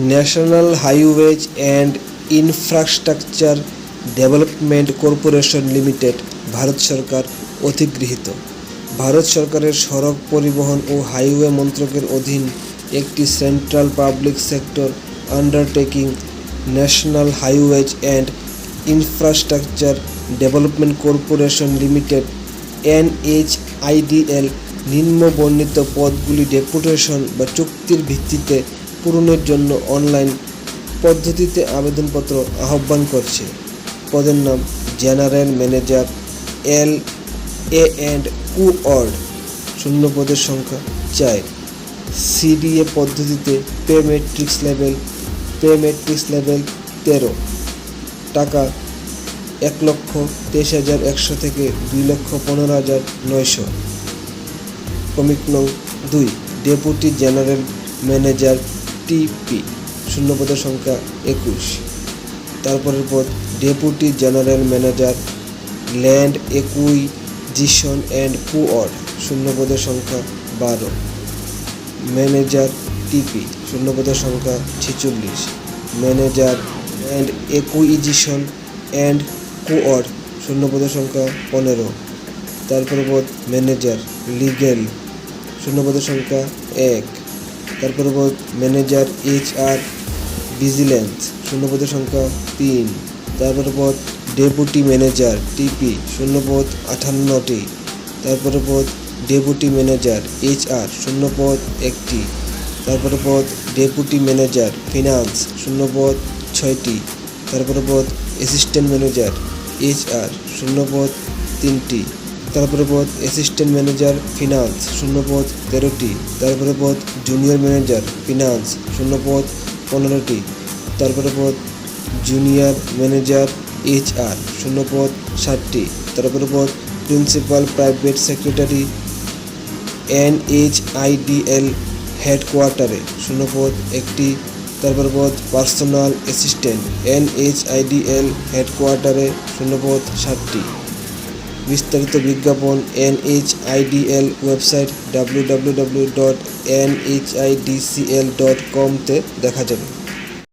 National highways and infrastructure development corporation limited Bharat সরকার অধিগৃহীত। ভারত সরকারের সড়ক পরিবহন ও হাইওয়ে মন্ত্রকের অধীন একটি central public sector undertaking national highways and infrastructure development corporation limited NHIDL নিম্নবর্ণিত পদগুলি ডেপুটেশন বা চুক্তির ভিত্তিতে পূরণের জন্য অনলাইন পদ্ধতিতে আবেদনপত্র আহ্বান করছে। পদের নাম general manager L A and coord শূন্য পদের সংখ্যা চার। সিডিএ পদ্ধতিতে pay matrix level, pay matrix level তেরো। টাকা এক লক্ষ তেইশ হাজার একশো থেকে দুই লক্ষ পনেরো হাজার নয়শো। কমিক নং দুই। ডেপুটি জেনারেল ম্যানেজার টিপি শূন্যপদের সংখ্যা একুশ। তারপরের পদ deputy general manager land acquisition and coord শূন্যপদের সংখ্যা বারো। ম্যানেজার টিপি শূন্যপদের সংখ্যা ছেচল্লিশ। Manager and acquisition and coord শূন্যপদের সংখ্যা পনেরো। তারপরে পদ ম্যানেজার লিগেল শূন্যপদের সংখ্যা এক। তারপরে ম্যানেজার এইচ আর ভিজিল্যান্স শূন্যপদের সংখ্যা তিন। তারপরে পদ ডেপুটি ম্যানেজার টিপি শূন্যপদ আটান্নটি তারপরে পদ ডেপুটি ম্যানেজার এইচ আর শূন্যপদ একটি। তারপরে পদ ডেপুটি ম্যানেজার ফিনান্স শূন্যপদ ছয়টি। তারপরে পদ অ্যাসিস্ট্যান্ট ম্যানেজার এইচ আর শূন্যপদ তিনটি। তারপরে পদ অ্যাসিস্ট্যান্ট ম্যানেজার ফিনান্স শূন্যপদ তেরোটি। তারপরে পদ জুনিয়র ম্যানেজার ফিনান্স শূন্যপদ পনেরোটি। তারপরে পদ জুনিয়র ম্যানেজার এইচ আর শূন্যপদ ষাটটি। তারপরে পদ principal private secretary N H NHIDL হেডকোয়ার্টারে শূন্যপদ একটি। তারপর পদ personal assistant N H NHIDL হেডকোয়ার্টারে শূন্যপদ ষাটটি। বিস্তারিত বিজ্ঞাপন NHIDL website W W W dot NHIDCL dot কমতে দেখা যাবে।